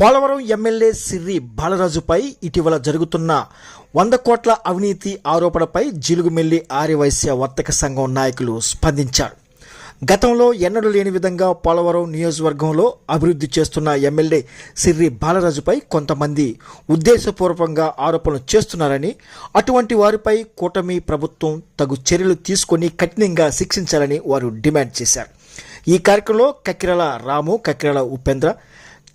Polavaram MLA Sirri బాలరాజుపై ఇటీవల జరుగుతున్న వంద కోట్ల అవినీతి ఆరోపణపై జిలుగుమెల్లి ఆర్యవైశ్య వర్తక సంఘం నాయకులు స్పందించారు. గతంలో ఎన్నడూ లేని విధంగా పోలవరం నియోజకవర్గంలో అభివృద్ధి చేస్తున్న ఎమ్మెల్యే సిర్రి బాలరాజుపై కొంతమంది ఉద్దేశపూర్వకంగా ఆరోపణలు చేస్తున్నారని అటువంటి వారిపై కూటమి ప్రభుత్వం తగు చర్యలు తీసుకొని కఠినంగా శిక్షించాలని వారు డిమాండ్ చేశారు. ఈ కార్యక్రమంలో కక్కిరాల రాము కక్కిరాల ఉపేంద్ర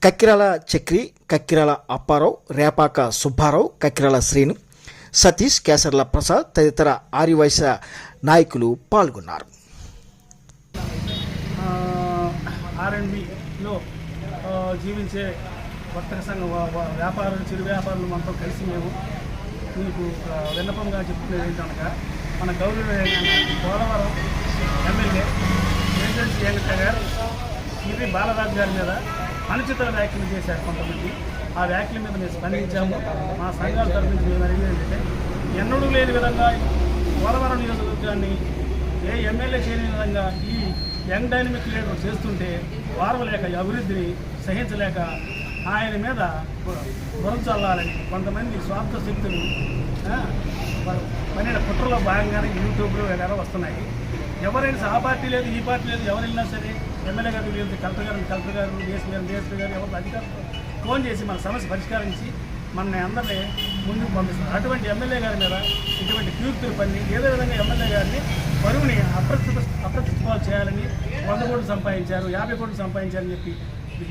కక్కిరాల చక్రి కక్కిరాల అప్పారావు రేపాక సుబ్బారావు కక్కిరాల శ్రీను సతీష్ కేసర్ల ప్రసాద్ తదితర ఆర్యవైశ్య నాయకులు పాల్గొన్నారు. ఆర్ఎండ్బిలో జీవించే వర్తక సంఘం వ్యాపారులు చిరు వ్యాపారులు మనతో కలిసి మేము మీకు విన్నపంగా చెప్తున్నది ఏంటనగా మన గౌరవమైన పోలవరం ఎమ్మెల్యే ఏజెన్సీ ఏమిట గారు ఇది బాలరాజు గారి మీద అనుచిత వ్యాఖ్యలు చేశారు కొంతమంది. ఆ వ్యాఖ్యల మీద మేము స్పందించాము. మా సంఘాల తరఫు నుంచి మేము అడిగేది ఏంటంటే ఎన్నడూ లేని విధంగా పోలవరం నియోజకవర్గాన్ని ఏ ఎమ్మెల్యే చేయని విధంగా ఈ యంగ్ డైనమిక్ లీడర్ చేస్తుంటే వారవలేక అభివృద్ధిని సహించలేక ఆయన మీద బురచల్లాలని కొంతమంది స్వార్థ శక్తులు పన్నెండు కుట్రలో భాగంగానే యూట్యూబ్లో వగైరా వస్తున్నాయి. ఎవరైనా ఆ పార్టీ లేదు ఈ పార్టీ లేదు ఎవరు వెళ్ళినా సరే ఎమ్మెల్యే గారు లేదు కలెక్టర్ గారు కలెక్టర్ గారు డిఎస్పీ గారు డిఎస్పీ గారు ఎవరు అధికారులు ఫోన్ చేసి మన సమస్య పరిష్కరించి మన అందరినీ ముందుకు పంపిస్తారు. అటువంటి ఎమ్మెల్యే గారి మీద ఇటువంటి క్యూర్తులు పని ఏదో విధంగా ఎమ్మెల్యే గారిని పరువుని అప్రతిష్ట అప్రతిష్టాలు చేయాలని వంద కోట్లు సంపాదించారు యాభై కోట్లు సంపాదించారని చెప్పి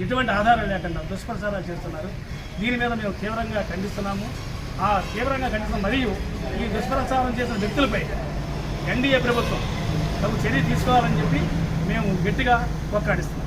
ఎటువంటి ఆధారం లేకుండా దుష్ప్రచారాలు చేస్తున్నారు. దీని మీద మేము తీవ్రంగా ఖండిస్తున్నాము. ఆ తీవ్రంగా ఖండిస్తున్నాం మరియు ఈ దుష్ప్రచారం చేసిన వ్యక్తులపై ఎన్డీఏ ప్రభుత్వం తగు చర్య తీసుకోవాలని చెప్పి మేము గట్టిగా కొట్లాడిస్తున్నాం.